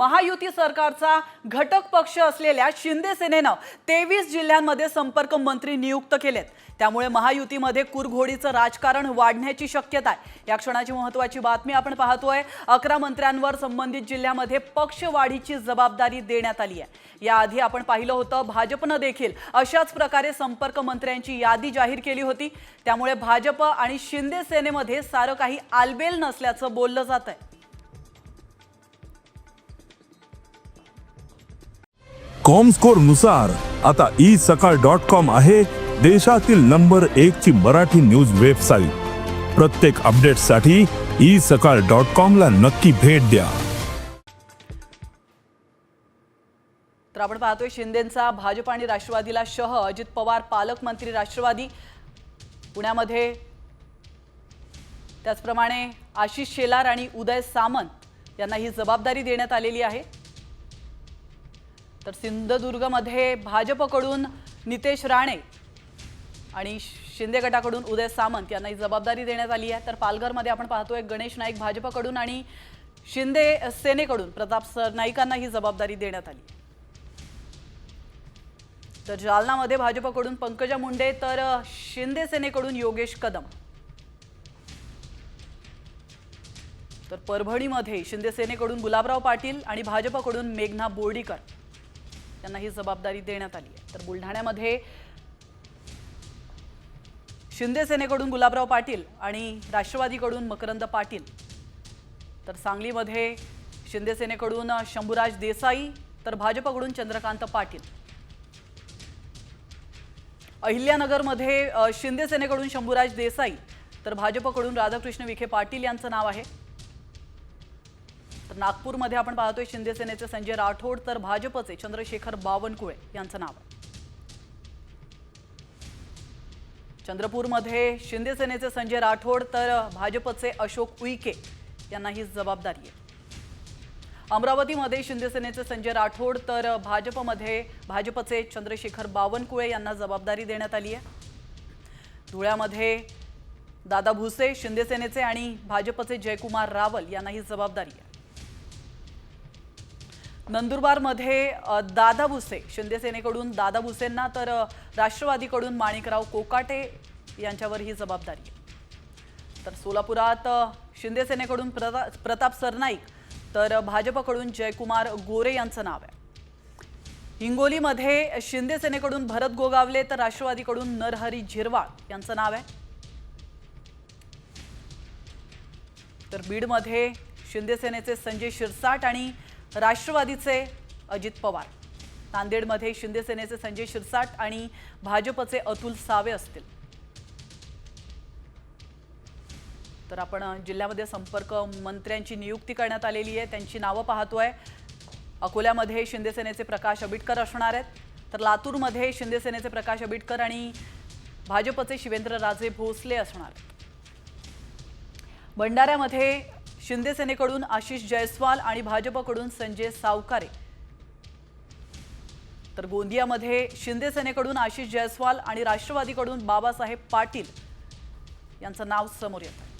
महायुती सरकारचा घटक पक्ष असलेल्या शिंदे सेनेनं तेवीस जिल्ह्यांमध्ये संपर्क मंत्री नियुक्त केलेत. त्यामुळे महायुतीमध्ये कुरघोडीचं राजकारण वाढण्याची शक्यता आहे. या क्षणाची महत्वाची बातमी आपण पाहतोय. अकरा मंत्र्यांवर संबंधित जिल्ह्यामध्ये पक्षवाढीची जबाबदारी देण्यात आली आहे. याआधी आपण पाहिलं होतं भाजपनं देखील अशाच प्रकारे संपर्क मंत्र्यांची यादी जाहीर केली होती. त्यामुळे भाजप आणि शिंदे सेनेमध्ये सारं काही आलबेल नसल्याचं बोललं जात आहे कॉमस्कोरनुसार आता ई सकाळ डॉट कॉम आहे देशातील नंबर एक ची मराठी न्यूज वेबसाईट प्रत्येक अपडेटसाठी ई सकाळ डॉट कॉम ला नक्की भेट द्या. तर आपण पाहतोय शिंदेचा भाजप आणि राष्ट्रवादीला शह अजित पवार पालकमंत्री राष्ट्रवादी. पुण्यामध्ये त्याचप्रमाणे आशिष शेलार आणि उदय सामंत यांना ही जबाबदारी देण्यात आलेली आहे. तर सिंधुदुर्गमध्ये भाजपकडून नितेश राणे आणि शिंदे गटाकडून उदय सामंत यांना ही जबाबदारी देण्यात आली आहे. तर पालघरमध्ये आपण पाहतोय गणेश नाईक भाजपकडून आणि शिंदे सेनेकडून प्रताप सरनाईकांना ही जबाबदारी देण्यात आली. तर जालनामध्ये भाजपकडून पंकजा मुंडे तर शिंदे सेनेकडून योगेश कदम. तर परभणीमध्ये शिंदे सेनेकडून गुलाबराव पाटील आणि भाजपकडून मेघना बोर्डीकर. त्यांना ही जबाबदारी देण्यात आली आहे. तर बुलढाण्यामध्ये शिंदे सेनेकडून गुलाबराव पाटील आणि राष्ट्रवादीकडून मकरंद पाटील. तर सांगलीमध्ये शिंदे सेनेकडून शंभूराज देसाई तर भाजपकडून चंद्रकांत पाटील. अहिल्यानगरमध्ये शिंदे सेनेकडून शंभूराज देसाई तर भाजपकडून राधाकृष्ण विखे पाटील यांचं नाव आहे. नागपूरमध्ये आपण पाहतोय शिंदे सेनेचे संजय राठोड तर भाजपचे चंद्रशेखर बावनकुळे यांचं नाव. आहे चंद्रपूरमध्ये शिंदे सेनेचे संजय राठोड तर भाजपचे अशोक उईके यांना ही जबाबदारी आहे. अमरावतीमध्ये शिंदेसेनेचे संजय राठोड तर भाजपमध्ये भाजपचे चंद्रशेखर बावनकुळे यांना जबाबदारी देण्यात आली आहे. धुळ्यामध्ये दादा भुसे शिंदेसेनेचे आणि भाजपचे जयकुमार रावल यांना ही जबाबदारी आहे. नंदुरबारमध्ये दादा भुसे शिंदेसेनेकडून दादा भुसेंना तर राष्ट्रवादीकडून माणिकराव कोकाटे यांच्यावर ही जबाबदारी आहे. तर सोलापुरात शिंदेसेनेकडून प्रता प्रताप सरनाईक तर भाजपकडून जयकुमार गोरे यांचं नाव आहे. हिंगोलीमध्ये शिंदेसेनेकडून भरत गोगावले तर राष्ट्रवादीकडून नरहरी झिरवाळ यांचं नाव आहे. तर बीडमध्ये शिंदेसेनेचे संजय शिरसाट आणि राष्ट्रवादीचे अजित पवार. नांदेडमध्ये शिंदेसेनेचे संजय शिरसाट आणि भाजपचे अतुल सावे असतील. तर आपण जिल्ह्यामध्ये संपर्क मंत्र्यांची नियुक्ती करण्यात आलेली आहे. त्यांची नावं पाहतोय. अकोल्यामध्ये शिंदेसेनेचे प्रकाश आंबेडकर असणार आहेत. तर लातूरमध्ये शिंदेसेनेचे प्रकाश आंबेडकर आणि भाजपचे शिवेंद्र राजे भोसले असणार आहेत. भंडाऱ्यामध्ये शिंदे सेनेकडून आशिष जयस्वाल आणि भाजपकडून संजय सावकारे. तर गोंदियामध्ये शिंदे सेनेकडून आशिष जयस्वाल आणि राष्ट्रवादीकडून बाबासाहेब पाटील यांचं नाव समोर येतं